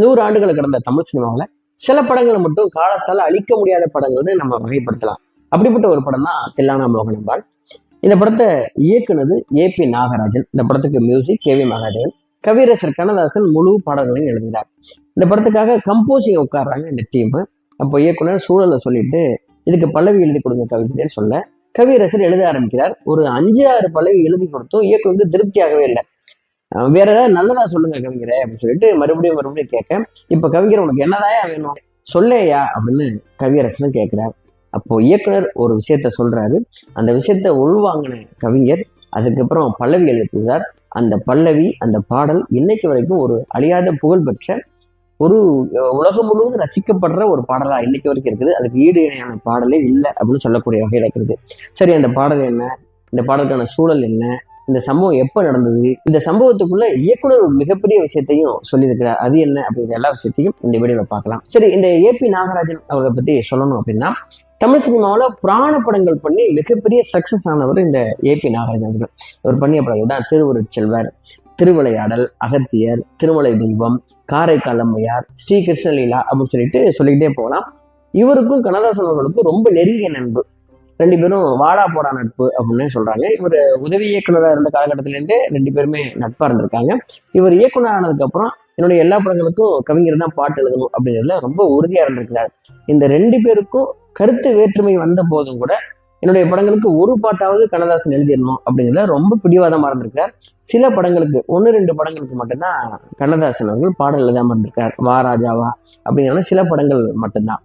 நூறு ஆண்டுகளை கடந்த தமிழ் சினிமாவில் சில படங்களை மட்டும் காலத்தால் அழிக்க முடியாத படங்கள்னு நம்ம வகைப்படுத்தலாம். அப்படிப்பட்ட ஒரு படம் தான் தில்லானா மோகனம்பாள் இந்த படத்தை இயக்குனது ஏ பி நாகராஜன். இந்த படத்துக்கு மியூசிக் கே வி மகாதேவன். கவிரசர் கண்ணதாசன் முழு பாடல்களையும் எழுதினார் இந்த படத்துக்காக கம்போசிங் உட்கார்றாங்க இந்த டீம் அப்போ இயக்குனர் சூழலை சொல்லிட்டு இதுக்கு பல்லவி எழுதி கொடுங்க கவிதைன்னு சொல்ல. கவிரசர் எழுத ஆரம்பிக்கிறார். ஒரு அஞ்சு ஆறு பல்லவி எழுதி கொடுத்தும் இயக்குனருக்கு திருப்தியாகவே இல்லை. வேற ஏதாவது நல்லதா சொல்லுங்க கவிஞரே அப்படின்னு சொல்லிட்டு மறுபடியும் மறுபடியும் கேட்க இப்ப கவிஞர் உனக்கு என்னதாயா வேணும்? சொல்லேயா? அப்படின்னு கவியரசனும் கேட்கிறார். அப்போ இயக்குனர் ஒரு விஷயத்த சொல்றாரு. அந்த விஷயத்த உள்வாங்கின கவிஞர் அதுக்கப்புறம் பல்லவி எழுதினார் அந்த பல்லவி அந்த பாடல் இன்னைக்கு வரைக்கும் ஒரு அழியாத புகழ் பெற்ற ஒரு உலகம் முழுவதும் ரசிக்கப்படுற ஒரு பாடலா இன்னைக்கு வரைக்கும் இருக்குது. அதுக்கு ஈடு இணையான பாடலே இல்லை அப்படின்னு சொல்லக்கூடிய வகையில் இருக்குது. சரி அந்த பாடல் என்ன? இந்த பாடலுக்கான சூழல் என்ன? இந்த சம்பவம் எப்போ நடந்தது? இந்த சம்பவத்துக்குள்ள இயக்குனர் ஒரு மிகப்பெரிய விஷயத்தையும் சொல்லியிருக்கிறார். அது என்ன அப்படிங்கிற எல்லா விஷயத்தையும் இந்த வீடியோவில் பார்க்கலாம். சரி இந்த ஏபி நாகராஜன் அவரை பத்தி சொல்லணும் அப்படின்னா தமிழ் சினிமாவில் புராண படங்கள் பண்ணி மிகப்பெரிய சக்சஸ் ஆனவர் இந்த ஏபி நாகராஜன் அவர்கள். அவர் பண்ணிய படங்கள் தான் திருவருட்செல்வர் திருவிளையாடல் அகத்தியர் திருமலை தெய்வம் காரைக்கால் அம்மையார் ஸ்ரீ கிருஷ்ணலீலா அப்படின்னு சொல்லிட்டு சொல்லிக்கிட்டே போகலாம். இவருக்கும் கண்ணதாசன் அவர்களுக்கும் ரொம்ப நெருங்கிய நண்பு. ரெண்டு பேரும் வாடா போடா நட்பு அப்படின்னு சொல்றாங்க. இவர் உதவி இயக்குனராக இருந்த காலகட்டத்திலேருந்தே ரெண்டு பேருமே நட்பாக இருந்திருக்காங்க. இவர் இயக்குனர் ஆனதுக்கப்புறம் என்னுடைய எல்லா படங்களுக்கும் கவிஞர் தான் பாட்டு எழுதணும் அப்படிங்கிறதுல ரொம்ப உறுதியாக இருந்திருக்கிறார். இந்த ரெண்டு பேருக்கும் கருத்து வேற்றுமை வந்த போதும் கூட என்னுடைய படங்களுக்கு ஒரு பாட்டாவது கண்ணதாசன் எழுதிடணும் அப்படிங்கிறதுல ரொம்ப பிடிவாதமாக இருந்திருக்கார் சில படங்களுக்கு ஒன்று ரெண்டு படங்களுக்கு மட்டும்தான் கண்ணதாசன் அவர்கள் பாடல் எழுதாமல் இருந்திருக்கார். வா ராஜாவா அப்படிங்கிற சில படங்கள் மட்டும்தான்.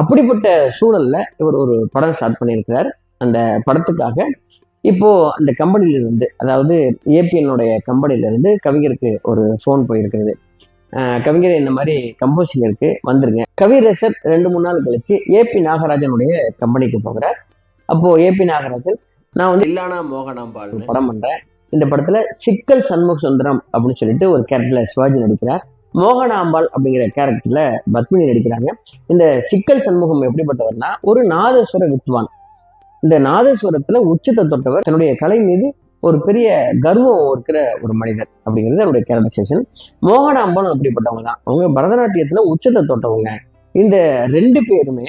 அப்படிப்பட்ட சூழல்ல இவர் ஒரு படம் ஸ்டார்ட் பண்ணியிருக்கிறார். அந்த படத்துக்காக இப்போ அந்த கம்பெனில இருந்து அதாவது ஏபிஎன்னுடைய கம்பெனில இருந்து கவிஞருக்கு ஒரு ஃபோன் போயிருக்கிறது. கவிஞர் இந்த மாதிரி கம்போசிங் இருக்கு வந்துருங்க. கவிரசர் ரெண்டு மூணு நாள் கழிச்சு ஏபி நாகராஜனுடைய கம்பெனிக்கு போகிறார். அப்போ ஏபி நாகராஜன் நான் வந்து இல்லானா மோகனாம்பாள் படம் பண்றேன். இந்த படத்துல சிக்கல் சண்முக சுந்தரம் அப்படின்னு சொல்லிட்டு ஒரு கேரக்டர்ல சிவாஜி நடிக்கிறார். மோகனாம்பாள் அப்படிங்கிற கேரக்டர்ல பத்மினி நடிக்கிறாங்க. இந்த சிக்கல் சண்முகம் எப்படிப்பட்டவர்னா ஒரு நாதஸ்வர வித்வான். இந்த நாதஸ்வரத்துல உச்சத்தை தொட்டவர் தன்னுடைய கலை மீது ஒரு பெரிய கர்வம் இருக்கிற ஒரு மனிதர் அப்படிங்கிறது அவருடைய கேரக்டரைசேஷன் மோகனாம்பாளும் அப்படிப்பட்டவங்க தான். அவங்க பரதநாட்டியத்துல உச்சத்தை தொட்டவங்க. இந்த ரெண்டு பேருமே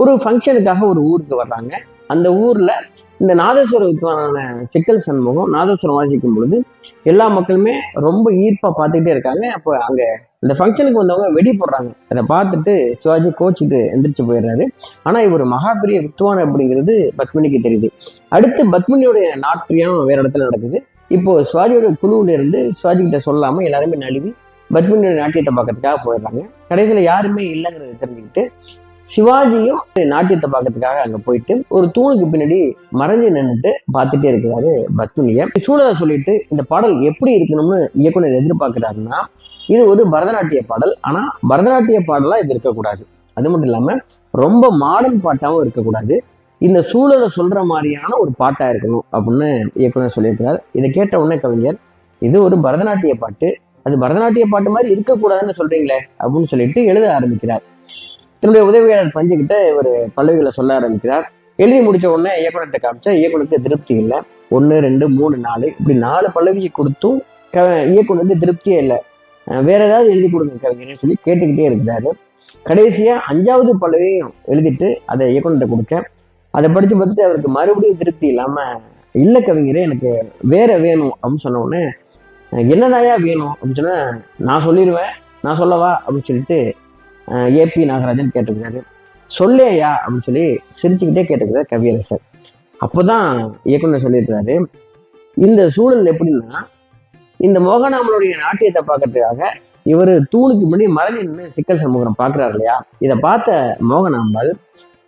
ஒரு ஃபங்க்ஷனுக்காக ஒரு ஊருக்கு வர்றாங்க. அந்த ஊர்ல இந்த நாதஸ்வர வித்வானான சிக்கல் சண்முகம் நாதஸ்வரம் வாசிக்கும் பொழுது எல்லா மக்களுமே ரொம்ப ஈர்ப்பா பார்த்துக்கிட்டே இருக்காங்க. அப்போ அங்க இந்த ஃபங்க்ஷனுக்கு வந்தவங்க வெடி போடுறாங்க அதை பார்த்துட்டு சிவாஜி கோச்சுட்டு எந்திரிச்சு போயிடுறாரு. ஆனா இவர் மகாபெரிய வித்வான் அப்படிங்கிறது பத்மினிக்கு தெரியுது. அடுத்து பத்மினியோடைய நாட்டியம் வேற இடத்துல நடக்குது. இப்போ சிவாஜியோட குழுவுல இருந்து சிவாஜி கிட்ட சொல்லாம எல்லாருமே நழுவி பத்மினியோட நாட்டியத்தை பார்க்கறதுக்காக போயிடுறாங்க. கடைசியில யாருமே இல்லைங்கிறத தெரிஞ்சுக்கிட்டு சிவாஜியும் நாட்டியத்தை பார்க்கறதுக்காக அங்க போயிட்டு ஒரு தூணுக்கு பின்னாடி மறைஞ்சு நின்றுட்டு பார்த்துட்டே இருக்கிறாரு பத்மினிய சூழலை சொல்லிட்டு இந்த பாடல் எப்படி இருக்கணும்னு இயக்குனர் எதிர்பார்க்கிறாருன்னா இது ஒரு பரதநாட்டிய பாடல். ஆனா பரதநாட்டிய பாடலா இது இருக்கக்கூடாது. அது மட்டும் இல்லாம ரொம்ப மாடர்ன் பாட்டாவும் இருக்கக்கூடாது. இந்த சூழலை சொல்ற மாதிரியான ஒரு பாட்டா இருக்கணும் அப்படின்னு இயக்குனர் சொல்லியிருக்கிறார். இதை கேட்ட உடனே கவிஞர் இது ஒரு பரதநாட்டிய பாட்டு. அது பரதநாட்டிய பாட்டு மாதிரி இருக்கக்கூடாதுன்னு சொல்றீங்களே அப்படின்னு சொல்லிட்டு எழுத ஆரம்பிக்கிறார். தன்னுடைய உதவியாளர் பஞ்சுக்கிட்ட இவர் பல்லவிகளை சொல்ல ஆரம்பிக்கிறார். எழுதி முடிச்ச உடனே இயக்குநர்கிட்ட காமிச்சா இயக்குனருக்கு திருப்தி இல்லை. ஒன்று ரெண்டு மூணு நாலு இப்படி நாலு பல்லவியை கொடுத்தும் க- இயக்குனருக்கு திருப்தியே இல்லை. வேற ஏதாவது எழுதி கொடுங்க கவிஞர்னு சொல்லி கேட்டுக்கிட்டே இருக்கிறாரு. கடைசியாக அஞ்சாவது பல்லவியும் எழுதிட்டு அதை இயக்குநர்கிட்ட கொடுக்க அதை படித்து பார்த்துட்டு அவருக்கு மறுபடியும் திருப்தி இல்லாமல் இல்லை கவிஞரே எனக்கு வேற வேணும் அப்படின்னு சொன்ன உடனே என்னதாயா வேணும்? அப்படின்னு சொன்னால் நான் சொல்லிடுவேன் நான் சொல்லவா? அப்படின்னு சொல்லிட்டு ஏபி நாகராஜன் கேட்டிருக்கிறாரு. சொல்லேயா? அப்படின்னு சொல்லி சிரிச்சுக்கிட்டே கேட்டிருக்கிறார் கவியரசர். அப்போதான் இயக்குனர் சொல்லியிருக்கிறாரு இந்த சூழல் எப்படின்னா இந்த மோகனாமலுடைய நாட்டியத்தை பார்க்கறதுக்காக இவர் தூணுக்கு முன்னாடி மறைஞ்சு நின்று சிக்கல் சமூகம் பார்க்குறாரு இல்லையா? இதை பார்த்த மோகனாம்பாள்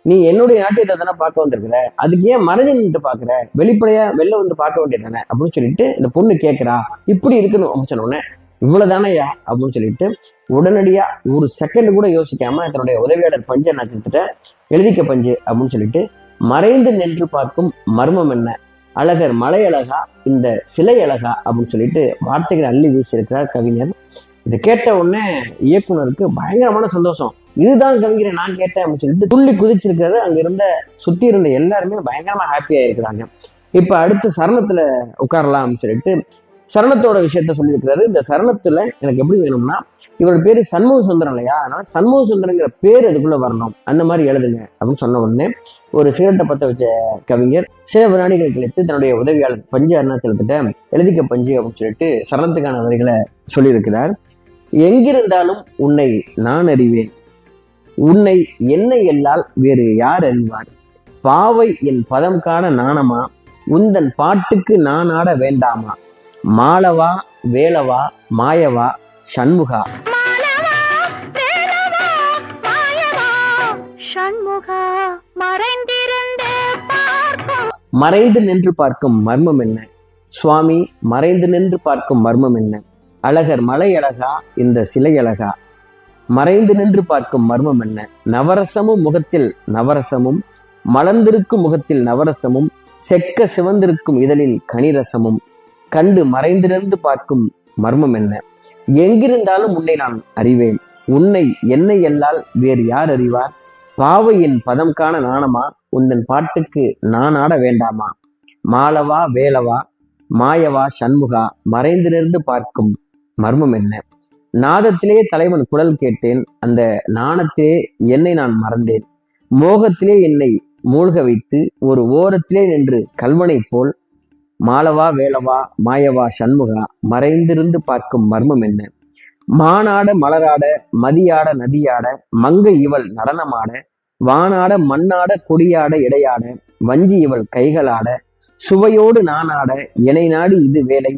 நீ என்னுடைய நாட்டியத்தை தானே பார்க்க வந்திருக்கிற? அதுக்கு ஏன் மறைஞ்சு நின்று பார்க்குற? வெளிப்படையா வெளில வந்து பார்க்க வேண்டியது தானே? அப்படின்னு சொல்லிட்டு இந்த பொண்ணு கேட்குறா. இப்படி இருக்கணும் அப்படின்னு சொன்ன இவ்வளவுதானையா அப்படின்னு சொல்லிட்டு உடனடியா ஒரு செகண்ட் கூட யோசிக்காம தன்னுடைய உதவியாளர் பஞ்ச நட்சத்திர எழுதிக்க பஞ்சு அப்படின்னு சொல்லிட்டு மறைந்து நின்று பார்க்கும் மர்மம் என்ன? அழகர் மலை அழகா? இந்த சிலை அழகா? அப்படின்னு சொல்லிட்டு வார்த்தைகளை அள்ளி வீசியிருக்கிறார் கவிஞர். இதை கேட்ட உடனே இயக்குனருக்கு பயங்கரமான சந்தோஷம். இதுதான் கவிஞரை நான் கேட்டேன் அப்படின்னு சொல்லிட்டு துள்ளி குதிச்சிருக்கிறது. அங்க இருந்த சுத்தி இருந்த எல்லாருமே பயங்கரமா ஹாப்பியா இருக்கிறாங்க இப்ப அடுத்து சரணத்துல உட்காரலாம் அப்படின்னு சொல்லிட்டு சரணத்தோட விஷயத்த சொல்லியிருக்கிறாரு. இந்த சரணத்துல எனக்கு எப்படி வேணும்னா இவரோட பேரு சண்முக சுந்தரம் இல்லையா? அதனால சண்முக சுந்தரங்கிற பேர் அதுக்குள்ள வரணும். அந்த மாதிரி எழுதுங்க அப்படின்னு சொன்ன உடனே ஒரு சிகரெட்டை பத்த வச்ச கவிஞர் சில வினாடிகள் கழித்து தன்னுடைய உதவியாளர் பஞ்சு அருணாச்சலத்திட்ட எழுதிக்க பஞ்சு அப்படின்னு சொல்லிட்டு சரணத்துக்கான வரிகளை சொல்லியிருக்கிறார். எங்கிருந்தாலும் உன்னை நான் அறிவேன். உன்னை என்னை எல்லால் வேறு யார் அறிவார்? பாவை என் பதம் காண நாணமா? உந்தன் பாட்டுக்கு நான் ஆட வேண்டாமா? மாலவா வேலவா மாயவா சண்முகா. மறைந்து நின்று பார்க்கும் மர்மம் என்ன? சுவாமி மறைந்து நின்று பார்க்கும் மர்மம் என்ன? அழகர் மலை அழகா இந்த சிலை அழகா மறைந்து நின்று பார்க்கும் மர்மம் என்ன? நவரசமும் முகத்தில் நவரசமும் மலர்ந்திருக்கும் முகத்தில் நவரசமும் செக்க சிவந்திருக்கும் இதழில் கனிரசமும். கண்டு மறைந்திருந்து பார்க்கும் மர்மம் என்ன? எங்கிருந்தாலும் உன்னை நான் அறிவேன். உன்னை என்னை எல்லால் வேறு யார் அறிவார்? பாவையின் பதம் காண நாணமா? உந்தன் பாட்டுக்கு நான் ஆட வேண்டாமா? மாலவா வேலவா? மாயவா சண்முகா? மறைந்திருந்து பார்க்கும் மர்மம் என்ன? நாதத்திலே தலைவன் குரல் கேட்டேன். அந்த நாணத்திலே என்னை நான் மறந்தேன். மோகத்திலே என்னை மூழ்க வைத்து ஒரு ஓரத்திலே நின்று கல்வனை போல் மாலவா வேலவா மாயவா சண்முகா மறைந்திருந்து பார்க்கும் மர்மம் என்ன? மானாட மலராட மதியாட நதியாட மங்க இவள் நடனமாட வானாட மண்ணாட கொடியாட இடையாட வஞ்சி இவள் கைகளாட சுவையோடு நானாட இணை நாடு இது வேலை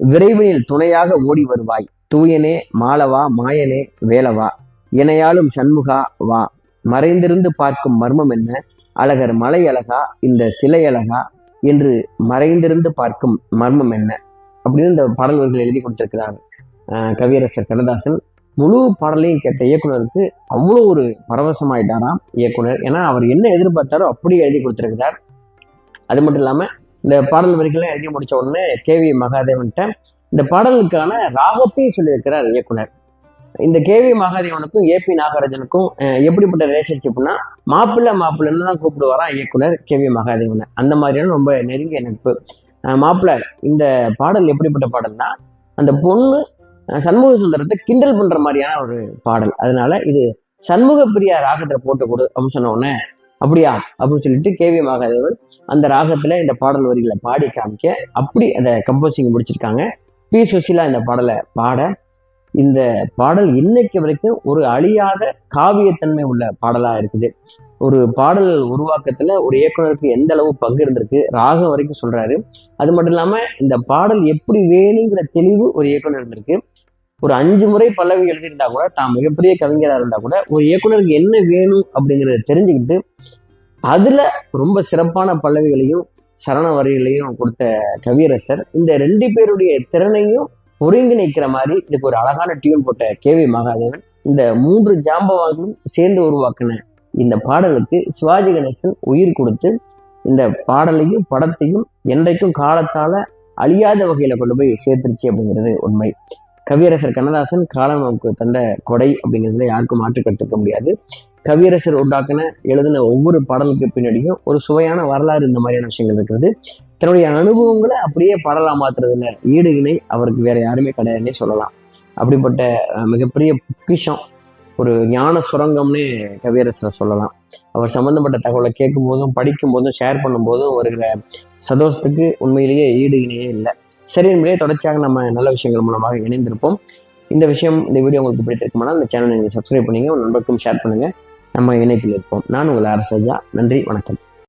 விரைவினில் துணையாக ஓடி வருவாய் தூயனே மாலவா மாயனே வேலவா இணையாலும் சண்முகா வா மறைந்திருந்து பார்க்கும் மர்மம் என்ன? அழகர் மலை அழகா இந்த சிலை அழகா என்று மறைந்திருந்து பார்க்கும் மர்மம் என்ன? அப்படின்னு இந்த பாடல்கள் எழுதி கொடுத்திருக்கிறார் கவியரசர் கண்ணதாசன். முழு பாடலையும் கேட்ட இயக்குனருக்கு அவ்வளோ ஒரு பரவசமாயிட்டாராம் இயக்குனர். ஏன்னா அவர் என்ன எதிர்பார்த்தாரோ அப்படியே எழுதி கொடுத்திருக்கிறார். அது மட்டும் இல்லாமல் இந்த பாடல் வரிகளை எழுதி முடிச்ச உடனே கே வி மகாதேவன்கிட்ட இந்த பாடலுக்கான ராகத்தையும் சொல்லியிருக்கிறார் இயக்குனர். இந்த கேவி மகாதேவனுக்கும் ஏபி நாகராஜனுக்கும் எப்படிப்பட்ட ரிலேஷன்ஷிப்னா மாப்பிள்ளை மாப்பிள்ளைன்னு தான் கூப்பிடுவாராம் இயக்குனர் கேவி மகாதேவனை. அந்த மாதிரியான ரொம்ப நெருங்கிய நட்பு. மாப்பிள்ளை இந்த பாடல் எப்படிப்பட்ட பாடல்னா அந்த பொண்ணு சண்முக சுந்தரத்தை கிண்டல் பண்ற மாதிரியான ஒரு பாடல். அதனால இது சண்முக பிரியா ராகத்துல போட்டு கொடு அப்படின்னு சொன்ன உடனே அப்படியா? அப்படின்னு சொல்லிட்டு கேவி மகாதேவன் அந்த ராகத்துல இந்த பாடல் வரிகளை பாடி காமிக்க அப்படி அதை கம்போசிங் முடிச்சிருக்காங்க. பி. சுஷிலா இந்த பாடலை பாட இந்த பாடல் இன்னைக்கு வரைக்கும் ஒரு அழியாத காவியத்தன்மை உள்ள பாடலா இருக்குது. ஒரு பாடல் உருவாக்கத்துல ஒரு இயக்குனருக்கு எந்த அளவு பங்கு இருந்திருக்கு? ராகம் வரைக்கும் சொல்றாரு. அது மட்டும் இல்லாம இந்த பாடல் எப்படி வேணுங்கிற தெளிவு ஒரு இயக்குனர் இருந்திருக்கு. ஒரு அஞ்சு முறை பல்லவி எழுதியிருந்தா கூட தான் மிகப்பெரிய கவிஞராக இருந்தா கூட ஒரு இயக்குனருக்கு என்ன வேணும் அப்படிங்கிறத தெரிஞ்சுக்கிட்டு அதுல ரொம்ப சிறப்பான பல்லவிகளையும் சரண வரிகளையும் கொடுத்த கவியரசர். இந்த ரெண்டு பேருடைய திறனையும் ஒருங்கிணைக்கிற மாதிரி இதுக்கு ஒரு அழகான டியூன் போட்ட கேவி மகாதேவன் இந்த மூன்று ஜாம்பவான்களும் சேர்ந்து உருவாக்கின இந்த பாடலுக்கு சிவாஜி கணேசன் உயிர் கொடுத்து இந்த பாடலையும் படத்தையும் என்றைக்கும் காலத்தால அழியாத வகையில கொண்டு போய் சேர்த்துருச்சு அப்படிங்கிறது உண்மை. கவியரசர் கண்ணதாசன் காலம் நமக்கு தந்த கொடை அப்படிங்கிறதுல யாருக்கும் மாற்று கற்றுக்க முடியாது. கவியரசர் உண்டாக்கின எழுதின ஒவ்வொரு பாடலுக்கு பின்னாடியும் ஒரு சுவையான வரலாறு இந்த மாதிரியான விஷயங்கள் இருக்கிறது. தன்னுடைய அனுபவங்களை அப்படியே பாடலா மாத்துறதுல. ஈடு இணை அவருக்கு வேற யாருமே கிடையாதுன்னே சொல்லலாம். அப்படிப்பட்ட மிகப்பெரிய பொக்கிஷம் ஒரு ஞான சுரங்கம்னு கவியரசரை சொல்லலாம். அவர் சம்பந்தப்பட்ட தகவலை கேட்கும் போதும் படிக்கும் போதும் ஷேர் பண்ணும் போதும் வருகிற சந்தோஷத்துக்கு உண்மையிலேயே ஈடு இணையே இல்லை. சரி என்பதே தொடர்ச்சியாக நம்ம நல்ல விஷயங்கள் மூலமாக இணைந்திருப்போம். இந்த விஷயம் இந்த வீடியோ உங்களுக்கு பிடித்திருக்குமானால் இந்த சேனலை நீங்கள் சப்ஸ்கிரைப் பண்ணுங்க உங்கள் நண்பருக்கும் ஷேர் பண்ணுங்க. நம்ம இணைப்பில் இருப்போம். நான் உங்கள் அரசஜா நன்றி வணக்கம்.